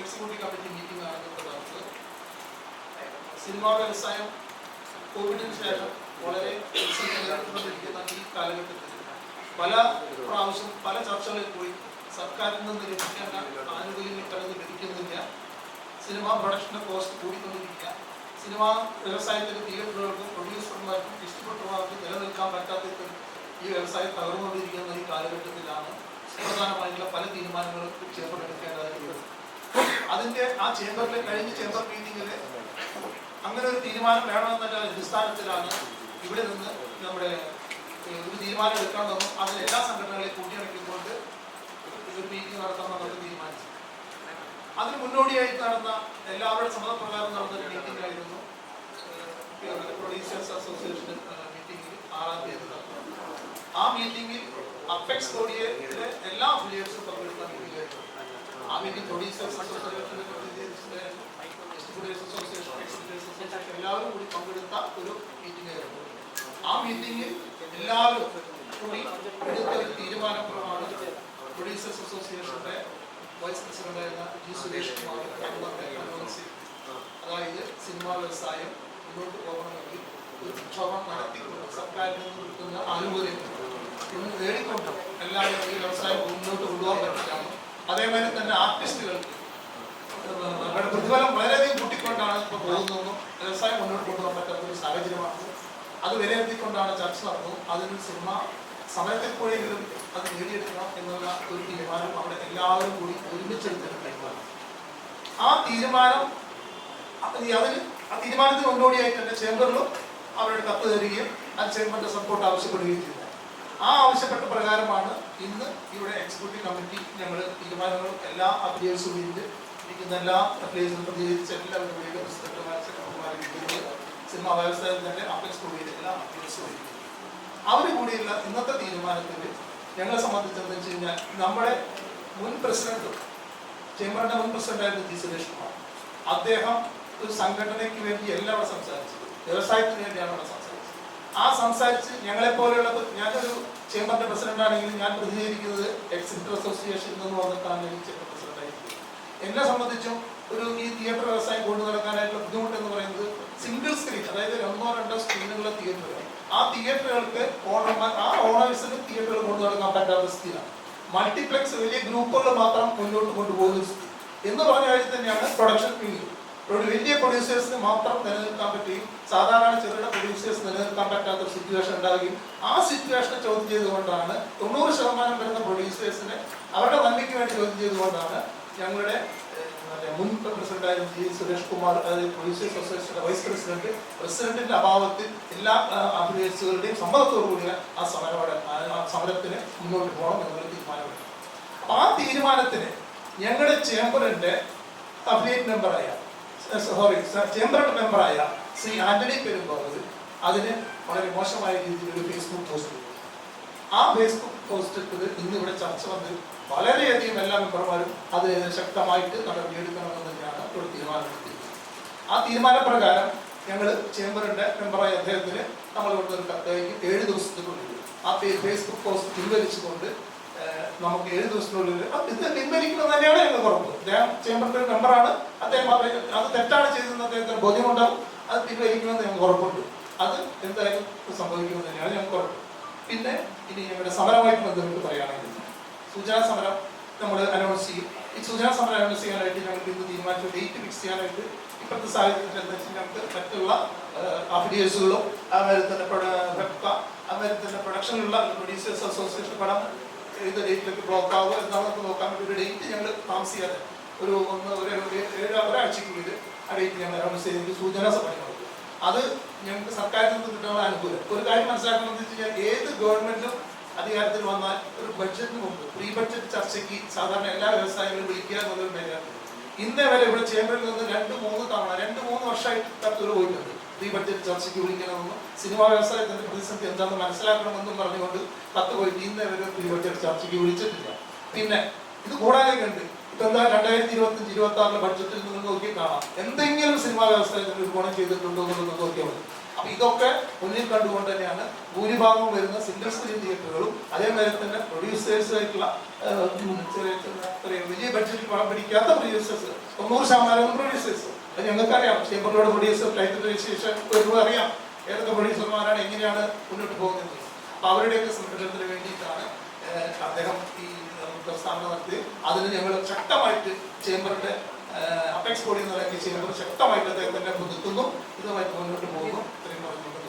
Executive committee meeting നടന്നത് cinema വ്യവസായം കോവിഡിന് ശേഷം വളരെ പ്രതിസന്ധിയിലായിക്കൊണ്ടിരിക്കുന്ന ഈ കാലഘട്ടത്തിൽ പല പ്രാവശ്യം പല ചർച്ചകളിൽ പോയി സർക്കാരിൽ നിന്ന് ലഭിക്കേണ്ട ആനുകൂല്യങ്ങൾ കടന്ന് ലഭിക്കുന്നില്ല. സിനിമാ പ്രൊഡക്ഷന്റെ കോസ്റ്റ് കൂടിക്കൊണ്ടിരിക്കുക. സിനിമാ വ്യവസായത്തിലെ തിയേറ്ററുകൾക്കും പ്രൊഡ്യൂസർമാർക്കും ഡിസ്ട്രിബ്യൂട്ടർമാർക്കും നിലനിൽക്കാൻ പറ്റാത്ത ഈ വ്യവസായം തകർന്നുകൊണ്ടിരിക്കുന്ന ഈ കാലഘട്ടത്തിലാണ് സുപ്രധാനമായിട്ടുള്ള പല തീരുമാനങ്ങളും ചേർന്ന് എടുക്കേണ്ടതായിട്ടുള്ളത് അതിന്റെ ആ ചേംബറിലെ കഴിഞ്ഞ ചേംബർ മീറ്റിംഗിൽ അങ്ങനെ ഒരു തീരുമാനം വേണമെന്നുള്ള അടിസ്ഥാനത്തിലാണ് ഇവിടെ നിന്ന് നമ്മുടെ ഒരു തീരുമാനം എടുക്കണമെന്നും അതിൽ എല്ലാ സംഘടനകളെയും കൂട്ടിയിണക്കിക്കൊണ്ട് ഒരു മീറ്റിംഗ് നടത്തണം നടത്തണമെന്നൊക്കെ തീരുമാനിച്ചു. അതിന് മുന്നോടിയായി നടന്ന എല്ലാവരുടെ സമ്മതപ്രകാരം നടന്ന ഒരു മീറ്റിംഗ് ആയിരുന്നു പ്രൊഡ്യൂസേഴ്സ് അസോസിയേഷൻ മീറ്റിംഗിൽ ആറാം തീയതി ആ മീറ്റിംഗിൽ അപ്പെക്സ് ബോഡിയിലെ എല്ലാ അഫിലിയേറ്റ്സും പങ്കെടുക്കാൻ മീറ്റിംഗ് ആയിരുന്നു. ആ മീറ്റിംഗ് പ്രൊഡ്യൂസേഴ്സ് എല്ലാവരും കൂടി എടുത്ത പ്രൊഡ്യൂസേഴ്സ് അസോസിയേഷന്റെ. അതായത് സിനിമാ വ്യവസായം മുന്നോട്ട് പോകണമെങ്കിൽ ഒരു പ്രക്ഷോഭം നടത്തിക്കൊണ്ട് സർക്കാരിൽ നിന്ന് കിട്ടുന്ന ആനുകൂല്യങ്ങൾ. നേടിക്കൊണ്ട് എല്ലാവരും ഈ വ്യവസായം മുന്നോട്ട് കൊണ്ടുപോകാൻ പറ്റില്ല അതേമാതിരി തന്നെ ആർട്ടിസ്റ്റുകൾ. അവരുടെ പ്രതിഫലം വളരെയധികം കൂട്ടിക്കൊണ്ടാണ് ഇപ്പോൾ പോകുന്നതെന്നും വ്യവസായം മുന്നോട്ട് കൊണ്ടുപോകാൻ പറ്റാത്ത ഒരു സാഹചര്യമാണ്. അത് വിലയിരുത്തിക്കൊണ്ടാണ് ചർച്ച നടന്നത്. അതിന് സിനിമ സമയത്തിൽ കൂടെയെങ്കിലും അത് നേടിയെടുക്കണം എന്നുള്ള ഒരു തീരുമാനം അവിടെ എല്ലാവരും കൂടി ഒരുമിച്ചെടുത്തിട്ടുണ്ടായിരുന്നു ആ തീരുമാനം അത് ഈ അതിന് ആ തീരുമാനത്തിന് മുന്നോടിയായിട്ട് തന്നെ ചേംബറിലും അവരുടെ കത്ത് തരികയും ആ ചേംബറിന്റെ സപ്പോർട്ട് ആവശ്യപ്പെടുകയും ചെയ്തു. ആ ആവശ്യപ്പെട്ട പ്രകാരമാണ് ഇന്ന് ഇവിടെ എക്സിക്യൂട്ടീവ് കമ്മിറ്റി ഞങ്ങൾ തീരുമാനങ്ങൾ എല്ലാ അപ്ലിയേഴ്സും ഇരിക്കുന്ന എല്ലാ അഫിലിയേഴ്സും പ്രതികരിച്ച് എല്ലാവരും കൂടി പ്രസിഡന്റുമാർ സെക്രട്ടറിമാരും സിനിമാ വ്യവസായത്തിൽ തന്നെ അപ്പക്സ് കൂടിയ എല്ലാ അഫിലിയേഴ്സും അവർ കൂടിയുള്ള ഇന്നത്തെ തീരുമാനത്തിൽ ഞങ്ങളെ സംബന്ധിച്ചെന്ന് വെച്ച് കഴിഞ്ഞാൽ നമ്മുടെ മുൻ പ്രസിഡന്റ് ചേംബറിന്റെ മുൻ പ്രസിഡന്റായിരുന്നു ജി സുരേഷ് കുമാർ. അദ്ദേഹം ഒരു സംഘടനയ്ക്ക് വേണ്ടി എല്ലാം അവിടെ സംസാരിച്ചത്. വ്യവസായത്തിന് വേണ്ടിയാണ് അവിടെ സംസാരിച്ചത്. ആ സംസാരിച്ച് ഞങ്ങളെ പോലെയുള്ള ഞാനൊരു ചേംബറിന്റെ പ്രസിഡന്റ് ആണെങ്കിൽ ഞാൻ പ്രതിനിധീകരിക്കുന്നത് എക്സിബിറ്റർ അസോസിയേഷൻ എന്ന് പറഞ്ഞിട്ടാണ് ഈ ചേംബർ പ്രസിഡന്റ് എന്നെ സംബന്ധിച്ചും ഒരു ഈ തിയേറ്റർ വ്യവസായം കൊണ്ടു നടക്കാനായിട്ടുള്ള ബുദ്ധിമുട്ട് എന്ന് പറയുന്നത് സിംഗിൾ സ്ക്രീൻ അതായത് രണ്ടോ രണ്ടോ സ്ക്രീനുകളുടെ തിയേറ്ററുകൾ ആ തിയേറ്ററുകൾക്ക് ഓണർമാർ ആ ഓണേഴ്സിന് തിയേറ്ററുകൾ കൊണ്ടു നടക്കാൻ പറ്റാത്ത സ്ഥിതിയാണ്. മൾട്ടിപ്ലക്സ് വലിയ ഗ്രൂപ്പുകൾ മാത്രം മുന്നോട്ട് കൊണ്ടുപോകുന്ന സ്ഥിതി. എന്ന് പറഞ്ഞ കാര്യം തന്നെയാണ് പ്രൊഡക്ഷൻ ഫീൽഡ് ഒരു വലിയ പ്രൊഡ്യൂസേഴ്സിന് മാത്രം നിലനിൽക്കാൻ പറ്റുകയും സാധാരണ ചെറുകിട പ്രൊഡ്യൂസേഴ്സ് നിലനിൽക്കാൻ പറ്റാത്ത ഒരു സിറ്റുവേഷൻ ഉണ്ടാകുകയും ആ സിറ്റുവേഷനെ ചോദ്യം ചെയ്തുകൊണ്ടാണ് തൊണ്ണൂറ് ശതമാനം വരുന്ന പ്രൊഡ്യൂസേഴ്സിനെ അവരുടെ നന്മയ്ക്ക് വേണ്ടി ചോദ്യം ചെയ്തുകൊണ്ടാണ് ഞങ്ങളുടെ മറ്റേ മുൻ പ്രസിഡന്റായിരുന്ന ജി സുരേഷ് കുമാർ അതായത് പ്രൊഡ്യൂസേഴ്സ് അസോസിയേഷന്റെ വൈസ് പ്രസിഡന്റ് പ്രസിഡന്റിന്റെ അഭാവത്തിൽ എല്ലാ അഭിനേഴ്സുകളുടെയും സമ്മതത്തോടു കൂടിയ ആ സമരം ആ സമരത്തിന് മുന്നോട്ട് പോകണം എന്നൊരു തീരുമാനമെടുക്കും ആ തീരുമാനത്തിന് ഞങ്ങളുടെ ചേംബറിന്റെ അഫിലിയേറ്റ് മെമ്പറായ സോറി ചേംബറുടെ മെമ്പറായ ശ്രീ ആന്റണി പെരുമ്പോത് അതിന് വളരെ മോശമായ രീതിയിൽ ഒരു ഫേസ്ബുക്ക് പോസ്റ്റ് ആ ഫേസ്ബുക്ക് പോസ്റ്റ് ഇന്ന് ഇവിടെ ചർച്ച വന്ന് വളരെയധികം എല്ലാ മെമ്പർമാരും അതിനെതിരെ ശക്തമായിട്ട് നടപടിയെടുക്കണമെന്ന് തന്നെയാണ് ഒരു തീരുമാനമെടുത്തത് ആ തീരുമാനപ്രകാരം ഞങ്ങൾ ചേംബറിന്റെ മെമ്പറായ അദ്ദേഹത്തിന് നമ്മൾ ഒരു കത്തയക്കും ഏഴ് ദിവസത്തിനുള്ളിൽ ആ ഫേസ്ബുക്ക് പോസ്റ്റ് പിൻവലിച്ചുകൊണ്ട് നമുക്ക് ഏഴ് ദിവസത്തിനുള്ളിൽ ഇത് പിൻവലിക്കുന്നത് തന്നെയാണ് എന്ന് ഉറപ്പ് അദ്ദേഹം ചേംബറിന്റെ മെമ്പറാണ് അദ്ദേഹം അത് തെറ്റാണ് ചെയ്തതെന്ന് അദ്ദേഹത്തിന് ബോധ്യമുണ്ടാവും അത് പിൻവലിക്കുമെന്ന് ഞങ്ങൾക്ക് ഉറപ്പുണ്ട്. അത് എന്തായാലും സംഭവിക്കുമെന്ന് തന്നെയാണ് ഞങ്ങൾക്ക് ഉറപ്പ്. പിന്നെ ഇനി ഞങ്ങളുടെ സമരമായിട്ട് ബന്ധപ്പെട്ട് പറയുകയാണെങ്കിൽ സൂചനാ സമരം നമ്മൾ അനൗൺസ് ചെയ്യും. ഈ സൂചനാ സമരം അനൗൺസ് ചെയ്യാനായിട്ട് ഞങ്ങൾക്ക് ഇന്ന് തീരുമാനിച്ചു ഡേറ്റ് ഫിക്സ് ചെയ്യാനായിട്ട് ഇപ്പോഴത്തെ സാഹചര്യത്തിൽ എന്താ വെച്ചാൽ ഞങ്ങൾക്ക് മറ്റുള്ള അഫിലിയേഴ്സുകളും അതുമാതിരി തന്നെ അതുമാതിരി തന്നെ പ്രൊഡക്ഷനിലുള്ള പ്രൊഡ്യൂസേഴ്സ് അസോസിയേഷൻ പടം ഏത് ഡേറ്റിലേക്ക് ബ്ലോക്ക് ആവുക എന്നാണ് നമുക്ക് നോക്കാൻ വേണ്ടി ഒരു ഡേറ്റ് ഞങ്ങൾ താമസിക്കാതെ ഒരു ഒന്ന് ഒരാഴ്ചക്കുള്ളിൽ ആ ഡേറ്റ് ഞങ്ങൾ അനൗൺസ് ചെയ്ത് സൂചനാ സമയം അത് ഞങ്ങൾക്ക് സർക്കാരിൽ നിന്ന് കിട്ടാനുള്ള അനുകൂലം. ഒരു കാര്യം മനസ്സിലാക്കണമെന്ന് വെച്ച് കഴിഞ്ഞാൽ ഏത് ഗവൺമെന്റും അധികാരത്തിൽ വന്നാൽ ഒരു ബഡ്ജറ്റിന് മുമ്പ് പ്രീ ബഡ്ജറ്റ് ചർച്ചയ്ക്ക് സാധാരണ എല്ലാ വ്യവസായങ്ങളും വിളിക്കുക എന്നുള്ളൊരു മേഖല. ഇന്നേ വരെ ഇവിടെ ചേംബറിൽ നിന്ന് രണ്ട് മൂന്ന് തവണ രണ്ട് മൂന്ന് വർഷമായിട്ട് കത്തുകൾ പോയിട്ടുണ്ട് പ്രീ ബഡ്ജറ്റ് ചർച്ചയ്ക്ക് വിളിക്കണമെന്നും സിനിമാ വ്യവസായത്തിന്റെ പ്രതിസന്ധി എന്താണെന്ന് മനസ്സിലാക്കണമെന്നും പറഞ്ഞുകൊണ്ട് പത്ത് പോയിട്ട് ഇന്നേ വരെ ഈ ബഡ്ജറ്റ് ചർച്ചയ്ക്ക് വിളിച്ചിട്ടില്ല. പിന്നെ ഇത് കൂടാതെ കണ്ട് ഇപ്പൊ എന്താ രണ്ടായിരത്തി ഇരുപത്തി അഞ്ച് ഇരുപത്തി ആറിലെ ബഡ്ജറ്റിൽ നിങ്ങൾ നോക്കി കാണാം. എന്തെങ്കിലും സിനിമാ വ്യവസായത്തിന് ഒരു ഗുണം ചെയ്തിട്ടുണ്ടോ എന്ന് നോക്കിയാൽ മതി. അപ്പൊ ഇതൊക്കെ മുന്നിൽ കണ്ടുകൊണ്ട് തന്നെയാണ് ഭൂരിഭാഗം വരുന്ന സിംഗിൾ സ്ക്രീൻ തിയേറ്ററുകളും അതേമാതിരി തന്നെ പ്രൊഡ്യൂസേഴ്സ് ആയിട്ടുള്ള ചെറിയ വലിയ ബഡ്ജറ്റിൽ പണം പിടിക്കാത്ത പ്രൊഡ്യൂസേഴ്സ് തൊണ്ണൂറ് ശതമാനം പ്രൊഡ്യൂസേഴ്സ് അത് ഞങ്ങൾക്കറിയാം. ചേമ്പറോട് പ്രൊഡ്യൂസർ ടൈറ്റിൽ ശേഷം വരുമ്പോൾ അറിയാം. ഏതൊക്കെ പ്രൊഡ്യൂസർമാരാണ് എങ്ങനെയാണ് മുന്നോട്ട് പോകുന്നത്. അപ്പൊ അവരുടെയൊക്കെ സംരക്ഷണത്തിന് വേണ്ടിയിട്ടാണ് അദ്ദേഹം ഈ പ്രസ്ഥാനം നടത്തി അതിന് ഞങ്ങൾ ശക്തമായിട്ട് ചേംബറിന്റെ അപ്പെക്സ് ബോഡി എന്ന് പറയുന്ന ശക്തമായിട്ട് അദ്ദേഹത്തിന്റെ പുതുക്കുന്നു ഇതുമായിട്ട് മുന്നോട്ട് പോകുന്നു. ഇത്രയും പറഞ്ഞുകൊണ്ട്